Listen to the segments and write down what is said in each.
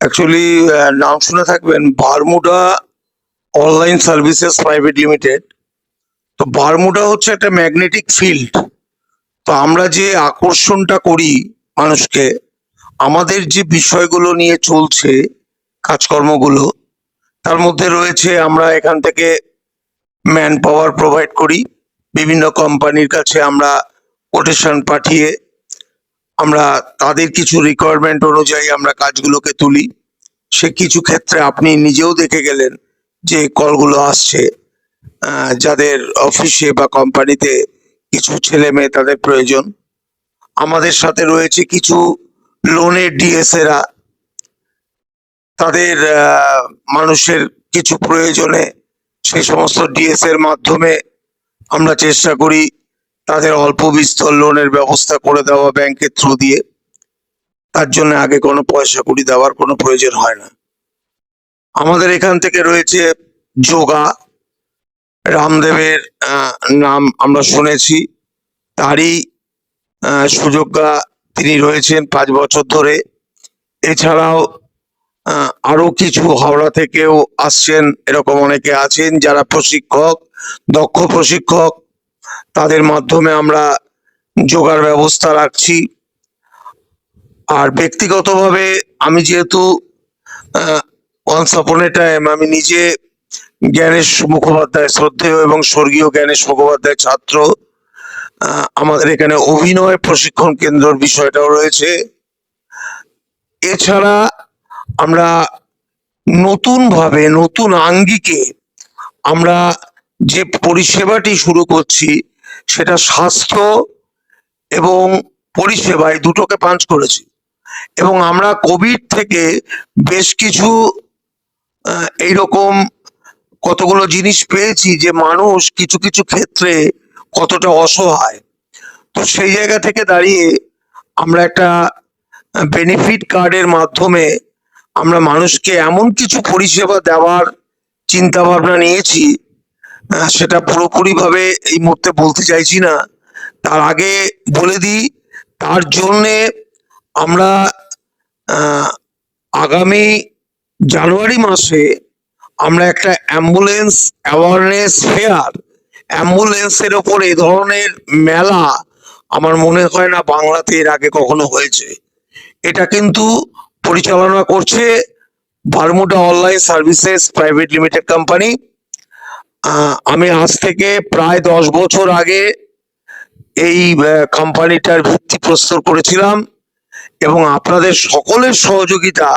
Actually নাম শুনে থাকবেন Bermuda online services private limited তো বারমুডা হচ্ছে একটা ম্যাগনেটিক ফিল্ড তো আমরা যে আকর্ষণটা করি মানুষকে, আমাদের যে বিষয়গুলো নিয়ে চলছে কাজকর্মগুলো, তার মধ্যে রয়েছে আমরা এখান থেকে ম্যান পাওয়ার প্রোভাইড করি। বিভিন্ন কোম্পানির কাছে আমরা কোটেশন পাঠিয়ে আমরা তাদের কিছু রিকোয়ারমেন্ট অনুযায়ী আমরা কাজগুলোকে তুলি। সে কিছু ক্ষেত্রে আপনি নিজেও দেখে গেলেন যে কলগুলো আসছে যাদের অফিসে বা কোম্পানিতে কিছু ছেলে মেয়ে তাদের প্রয়োজন। আমাদের সাথে রয়েছে কিছু লোনের ডিএসএরা তাদের মানুষের কিছু প্রয়োজনে সেই সমস্ত ডিএস এর মাধ্যমে আমরা চেষ্টা করি তাদের অল্প বিস্তর লোনের ব্যবস্থা করে দেওয়া ব্যাংকের থ্রু দিয়ে। তার জন্য আগে কোনো পয়সা কুড়ি দেওয়ার কোনো প্রয়োজন হয় না। আমাদের এখান থেকে রয়েছে যোগা। রামদেবের নাম আমরা শুনেছি। তারই আহ, সুযোগ্যা তিনি রয়েছেন পাঁচ বছর ধরে। এছাড়াও আরও কিছু হাওড়া থেকেও আসছেন, এরকম অনেকে আছেন যারা প্রশিক্ষক, দক্ষ প্রশিক্ষক। তাদের মাধ্যমে আমরা যোগার ব্যবস্থা রাখছি। আর ব্যক্তিগতভাবে আমি যেহেতু ওয়ান্স আপন এ টাইম আমি নিজে জ্ঞানেশ মুখোপাধ্যায় শ্রদ্ধেয় এবং স্বর্গীয় জ্ঞানেশ মুখোপাধ্যায় ছাত্র। আমাদের এখানে অভিনয় প্রশিক্ষণ কেন্দ্রের বিষয়টাও রয়েছে। এছাড়া আমরা নতুন ভাবে নতুন আঙ্গিকে আমরা যে পরিষেবাটি শুরু করছি, সেটা স্বাস্থ্য এবং পরিষেবা এই দুটোকে পাঞ্চ করেছি। এবং আমরা কোভিড থেকে বেশ কিছু এইরকম কতগুলো জিনিস পেয়েছি যে মানুষ কিছু কিছু ক্ষেত্রে কতটা অসহায়। তো সেই জায়গা থেকে দাঁড়িয়ে আমরা একটা বেনিফিট কার্ডের মাধ্যমে আমরা মানুষকে এমন কিছু পরিষেবা দেওয়ার চিন্তা ভাবনা নিয়েছি সেটা পুরোপুরিভাবে এই মুহূর্তে বলতে চাইছি না। তার আগে বলে দিই, তার জন্যে আমরা আগামী জানুয়ারি মাসে আমরা একটা অ্যাম্বুলেন্স অ্যাওয়ারনেস ফেয়ার, অ্যাম্বুলেন্সের ওপর এ ধরনের মেলা আমার মনে হয় না বাংলাতে এর আগে কখনো হয়েছে। এটা কিন্তু পরিচালনা করছে Bermuda online services private limited company. আমি আজ থেকে প্রায় দশ বছর আগে এই কোম্পানিটার ভিত্তি প্রস্তর করেছিলাম এবং আপনাদের সকলের সহযোগিতা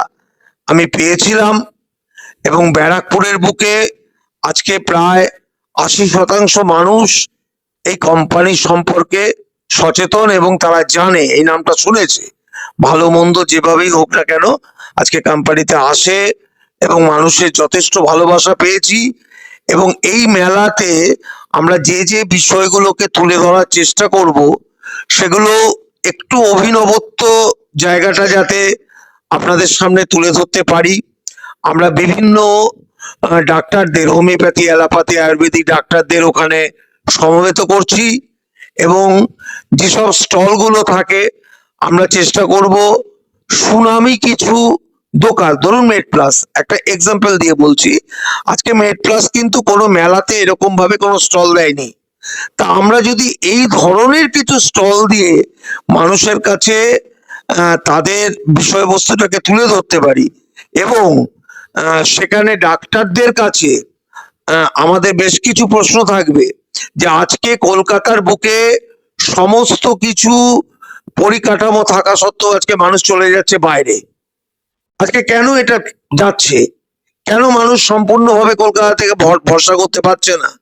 আমি পেয়েছিলাম এবং ব্যারাকপুরের বুকে আজকে প্রায় আশি শতাংশ মানুষ এই কোম্পানি সম্পর্কে সচেতন এবং তারা জানে, এই নামটা শুনেছে। ভালো মন্দ যেভাবেই হোক না কেন, আজকে কোম্পানিতে আসে এবং মানুষের যথেষ্ট ভালোবাসা পেয়েছি এবং এই মেলাতে আমরা যে যে বিষয়গুলোকে তুলে ধরার চেষ্টা করব, সেগুলো একটু অভিনবত্ব জায়গাটা যাতে আপনাদের সামনে তুলে ধরতে পারি। আমরা বিভিন্ন ডাক্তারদের, হোমিওপ্যাথি, অ্যালোপ্যাথি, আয়ুর্বেদিক ডাক্তারদের ওখানে সমবেত করছি এবং যেসব স্টলগুলো থাকে আমরা চেষ্টা করব সুনামি কিছু দোকান। ধরুন মেড প্লাস একটা এক্সাম্পল দিয়ে বলছি। আজকে মেড প্লাস কিন্তু কোনো মেলাতে এরকম ভাবে কোনো স্টল দেয়নি। তা আমরা যদি এই ধরনের কিছু স্টল দিয়ে মানুষের কাছে তাদের বিষয়বস্তুটাকে তুলে ধরতে পারি এবং সেখানে ডাক্তারদের কাছে আমাদের বেশ কিছু প্রশ্ন থাকবে যে আজকে কলকাতার বুকে সমস্ত কিছু পরিকাঠামো থাকা সত্ত্বেও আজকে মানুষ চলে যাচ্ছে বাইরে। আজকে কেন এটা যাচ্ছে? কেন মানুষ সম্পূর্ণভাবে কলকাতা থেকে ভর- ভরসা করতে পারছে না?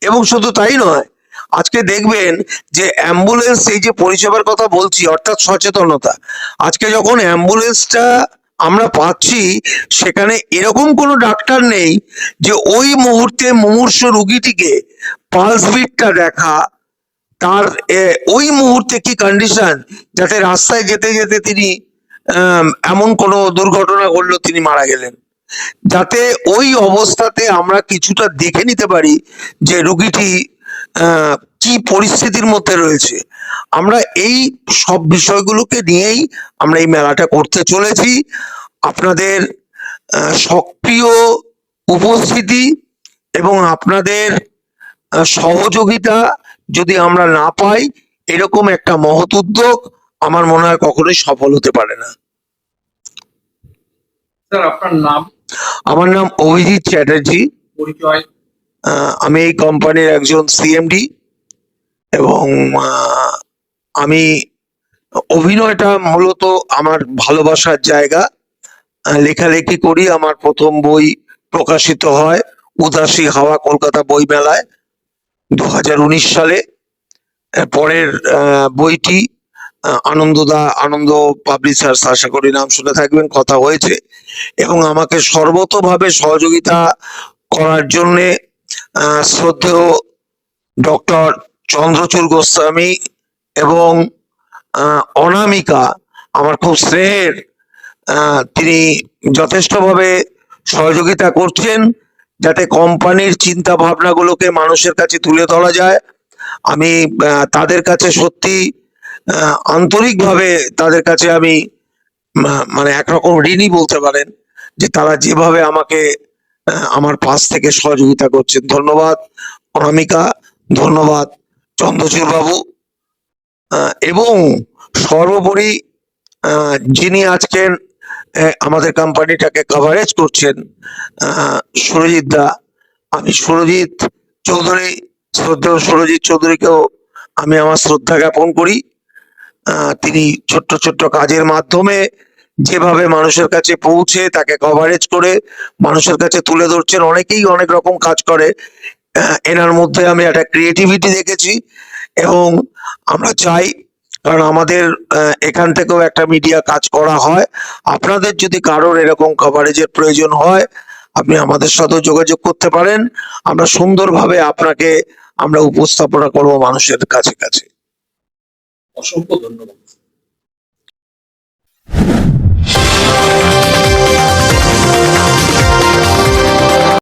এবং শুধু তাই নয়, আজকে দেখবেন যে অ্যাম্বুলেন্স এই যে পরিষেবার কথা বলছি, অর্থাৎ সচেতনতা, আজকে যখন অ্যাম্বুলেন্সটা আমরা পাচ্ছি, সেখানে এরকম কোনো ডাক্তার নেই যে ওই মুহূর্তে মুমূর্ষ রুগীটিকে পালস বিটটা দেখা তার ওই মুহূর্তে কি কন্ডিশন যাতে রাস্তায় যেতে যেতে তিনি এমন কোনো দুর্ঘটনা ঘটলো তিনি মারা গেলেন? যাতে ওই অবস্থাতে আমরা কিছুটা দেখে নিতে পারি যে রুগীটি কি পরিস্থিতির মধ্যে রয়েছে। আমরা এই সব বিষয়গুলোকে নিয়েই আমরা এই মেলাটা করতে চলেছি। আপনাদের সক্রিয় উপস্থিতি এবং আপনাদের সহযোগিতা যদি আমরা না পাই এরকম একটা মহৎ উদ্যোগ আমার মনে হয় কখনোই সফল হতে পারে না। স্যার আপনার নাম? আমার নাম অভিজিৎ চ্যাটার্জি। পরিচয়? আমি এই কোম্পানির একজন সিএমডি এবং আমি অভিনয়টা মূলত আমার ভালোবাসার জায়গা। লেখালেখি করি আমার প্রথম বই প্রকাশিত হয় উদাসী হাওয়া কলকাতা বই মেলায় দু হাজার উনিশ সালে পরের বইটি আনন্দদা, আনন্দ পাবলিশার্স, আশা করি নাম শুনে থাকবেন, কথা হয়েছে। এবং আমাকে সর্বতভাবে সহযোগিতা করার জন্যে শ্রদ্ধেয় ডক্টর চন্দ্রচূড় গোস্বামী এবং অনামিকা, আমার খুব স্নেহের তিনি যথেষ্টভাবে সহযোগিতা করছেন। যাতে কোম্পানির চিন্তা ভাবনাগুলোকে মানুষের কাছে তুলে ধরা যায়। আমি তাদের কাছে সত্যি আন্তরিকভাবে তাদের কাছে আমি মানে একরকম ঋণই বলতে পারেন যে তারা যেভাবে আমাকে আমার পাশ থেকে সহযোগিতা করছেন। ধন্যবাদ, অনামিকা, ধন্যবাদ চন্দ্রচূড় বাবু। এবং সর্বোপরি যিনি আজকের আমাদের কোম্পানিটাকে কভারেজ করছেন সুরজিৎ দা। আমি সুরজিৎ চৌধুরী শ্রদ্ধেয় সুরজিৎ চৌধুরীকেও আমি আমার শ্রদ্ধা জ্ঞাপন করি। তিনি ছোট্ট ছোট্ট কাজের মাধ্যমে যেভাবে মানুষের কাছে পৌঁছে তাকে কভারেজ করে, মানুষের কাছে তুলে ধরছেন, অনেকেই অনেক রকম কাজ করে। এনার মধ্যে আমি একটা ক্রিয়েটিভিটি দেখেছি এবং আমরা চাই কারণ আমাদের এখান থেকেও একটা মিডিয়া কাজ করা হয়। আপনাদের যদি কারোর এরকম কভারেজের প্রয়োজন হয়, আপনি আমাদের সাথেও যোগাযোগ করতে পারেন। আমরা সুন্দরভাবে আপনাকে আমরা উপস্থাপনা করব মানুষের কাছে কাছে। অসংখ্য ধন্যবাদ।